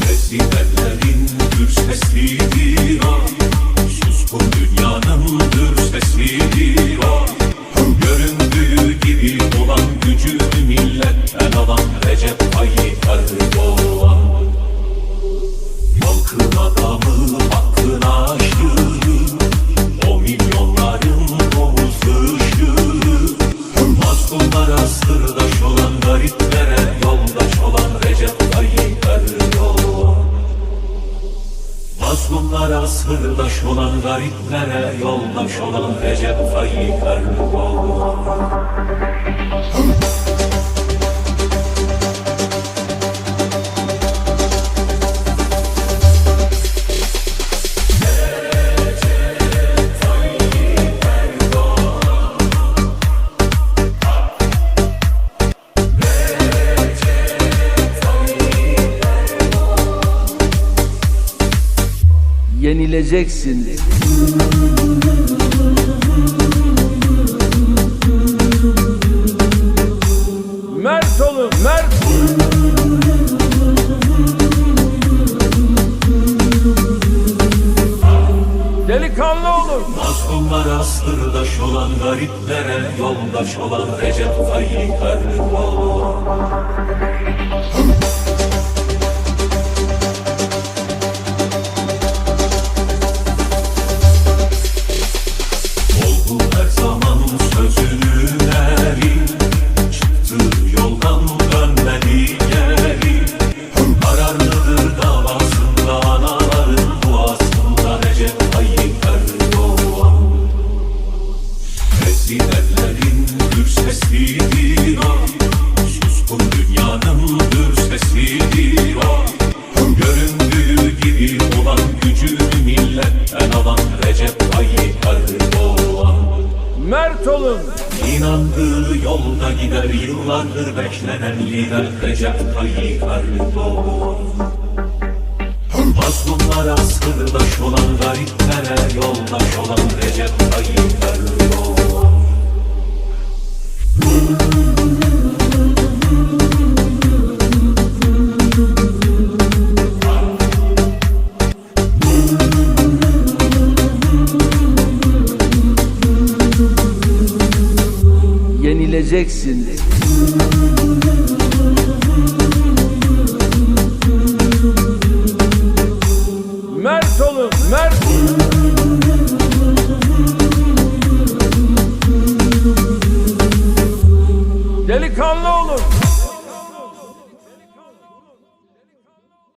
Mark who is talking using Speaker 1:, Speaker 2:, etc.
Speaker 1: Vesilerin gür sesidir o sırdaş olan gariplere yoldaş olan Recep Tayyip Erdoğan
Speaker 2: Yenileceksin. Mert olun, mert. Delikanlı olun.
Speaker 1: Mazlumlara sırdaş olan gariplere yoldaş olan Recep Tayyip Erdoğan gür sesidir o. Suskun dünyanın gür sesidir o. Göründüğü gibi olan gücünü milletten alan Recep Tayyip Erdoğan.
Speaker 2: Mert olun.
Speaker 1: İnandığı yolda gider yıllardır beklenen lider Recep Tayyip Erdoğan. Mazlumlara sırdaş olan gariplere yoldaş olan
Speaker 2: Yenileceksin. Mert olun, mert. Delikanlı olun.